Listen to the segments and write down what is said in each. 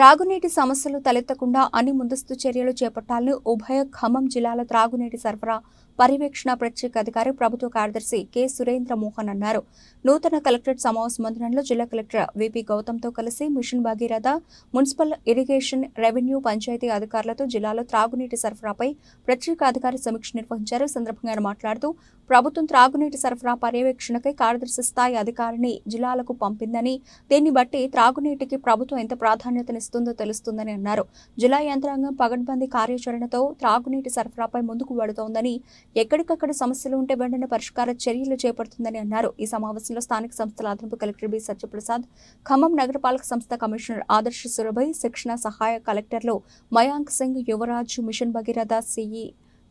త్రాగునీటి సమస్యలు తలెత్తకుండా అన్ని ముందస్తు చర్యలు చేపట్టాలని ఉభయ ఖమ్మం జిల్లాల త్రాగునీటి సరఫరా పర్యవేక్షణ ప్రత్యేక అధికారి ప్రభుత్వ కార్యదర్శి కె. సురేంద్ర మోహన్ అన్నారు. నూతన కలెక్టరేట్ సమావేశ మందిరంలో జిల్లా కలెక్టర్ విపి గౌతమ్తో కలిసి mission Bhagiratha municipal irrigation revenue panchayat అధికారులతో జిల్లాలో త్రాగునీటి సరఫరాపై ప్రత్యేక అధికారి సమీక్ష నిర్వహించారు. సందర్భంగా మాట్లాడుతూ ప్రభుత్వం త్రాగునీటి సరఫరా పర్యవేక్షణకై కార్యదర్శి స్థాయి అధికారిని జిల్లాలకు పంపిందని దీన్ని బట్టి త్రాగునీటికి ప్రభుత్వం ఎంత ప్రాధాన్యతనిస్తుందో తెలుస్తుందని అన్నారు. జిల్లా యంత్రాంగం పగడ్బందీ కార్యాచరణతో త్రాగునీటి సరఫరాపై ముందుకు పడుతోందని ఎక్కడికక్కడ సమస్యలు ఉంటే వెంటనే పరిష్కార చర్యలు చేపడుతుందని అన్నారు. ఈ సమావేశంలో స్థానిక సంస్థల అదనపు కలెక్టర్ బి సత్యప్రసాద్ ఖమ్మం నగరపాలక సంస్థ కమిషనర్ ఆదర్శ సురభై శిక్షణ సహాయ కలెక్టర్లు Mayank Singh Yuvraj mission Bhagiratha CE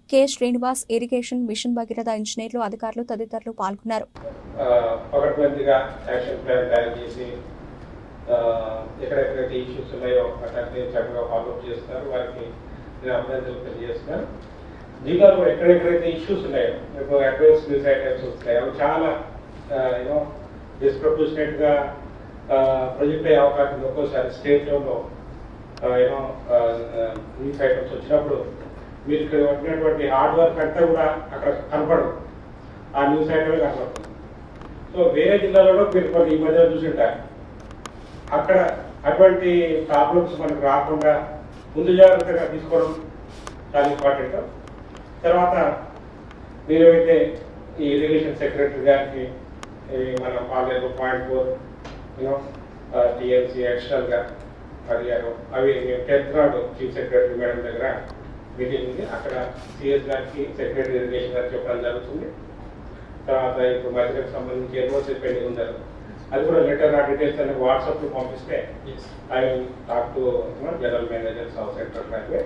K. Srinivas irrigation mission Bhagiratha ఇంజనీర్లు అధికారులు తదితరులు పాల్గొన్నారు. ఎక్కడెక్కడైతే ఇష్యూస్ ఉన్నాయో అట్లాంటి చక్కగా ఫాలోఅప్ చేస్తున్నారు వారికి నేను అభినందనలు తెలియజేస్తున్నాను. జిల్లాలో ఎక్కడెక్కడైతే ఇష్యూస్ ఉన్నాయో ఇప్పుడు అడ్వాన్స్ న్యూస్ ఐటమ్స్ వస్తున్నాయి అవి చాలా యూనో డిస్ప్రపోర్షనేట్గా ప్రొజెక్ట్ అయ్యే అవకాశం ఒక్కోసారి స్టేట్ లెవెల్లో యూనో న్యూస్ ఐటమ్స్ వచ్చినప్పుడు మీరు ఇక్కడ ఉన్నటువంటి హార్డ్ వర్క్ అంతా కూడా అక్కడ కనపడదు. ఆ న్యూస్ ఐటమే కనపడుతుంది సో వేరే జిల్లాలలో మీరు కొన్ని ఈ మధ్య చూసింటారు. అక్కడ అటువంటి ప్రాబ్లమ్స్ మనకు రాకుండా ముందు జాగ్రత్తగా తీసుకోవడం చాలా ఇంపార్టెంట్ తర్వాత మీరు ఏవైతే ఈ ఇరిగేషన్ సెక్రటరీ గారికి మన Paleru point four you know TMC ఎక్స్టర్నల్గా అడిగారు. అవి మేము టెన్త్ నాడు చీఫ్ సెక్రటరీ మేడం దగ్గర మీటింగ్ ఉంది అక్కడ సిఎస్ గారికి సెక్రటరీ ఇరిగేషన్ గారికి చెప్పడం జరుగుతుంది. తర్వాత ఇప్పుడు మధ్యకు సంబంధించి ఎన్ఓసి పెండింగ్ ఉన్నారు అది కూడా లెటర్ ఆ డీటెయిల్స్ అనేది వాట్సాప్లో పంపిస్తే I talk to general managers of central railway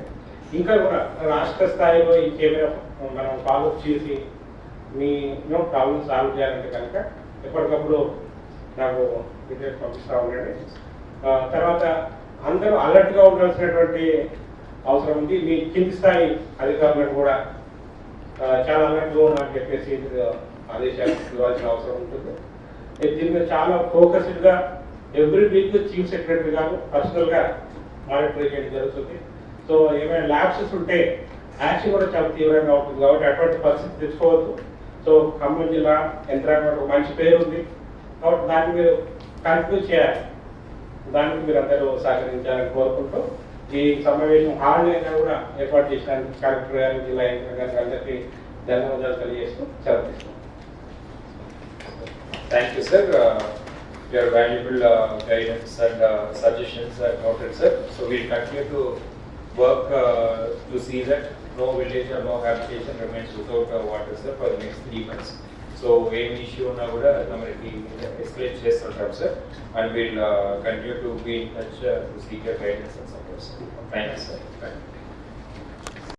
ఇంకా కూడా రాష్ట్ర స్థాయిలో ఇంకేమైనా మనం ఫాలో చేసి మీ ప్రాబ్లమ్ సాల్వ్ చేయాలంటే కనుక ఎప్పటికప్పుడు నాకు డీటెయిల్స్ పంపిస్తా ఉండండి. తర్వాత అందరూ అలర్ట్గా ఉండాల్సినటువంటి అవసరం ఉంది. మీ కింది స్థాయి అధికారులను కూడా చాలా అలర్ట్గా గా చెప్పేసి ఆదేశాలు ఇవ్వాల్సిన అవసరం ఉంటుంది. ఇది దీని మీద చాలా ఫోకస్డ్గా ఎవ్రీ వీక్ చీఫ్ సెక్రటరీ గారు పర్సనల్గా మానిటర్ చేయడం జరుగుతుంది. సో ఏమైనా ల్యాబ్సెస్ ఉంటే యాక్షన్ కూడా చాలా తీవ్రంగా ఉంటుంది కాబట్టి అటువంటి పరిస్థితి తెచ్చుకోవద్దు సో ఖమ్మం జిల్లా యంత్రాంగం ఒక మంచి పేరు ఉంది కాబట్టి దాన్ని మీరు కంటిన్యూ చేయాలి దానికి మీరు అందరూ సహకరించాలని కోరుకుంటూ ఈ సమావేశం హాల్ అయినా కూడా ఏర్పాటు చేసినందుకు కలెక్టర్ గారు జిల్లా యంత్రాంగం అందరికీ ధన్యవాదాలు తెలియజేస్తూ సెలవు thank you sir sir. Uh, Your valuable uh, guidance and uh, suggestions are noted, sir. So we'll continue to work uh, to see that no village or no habitation remains without uh, water, sir, for the next three months. So ఏమి issue ఉన్నా కూడా మనకి explain చేస్తుంటాం sir and will continue to be in touch to seek your guidance and support thank you sir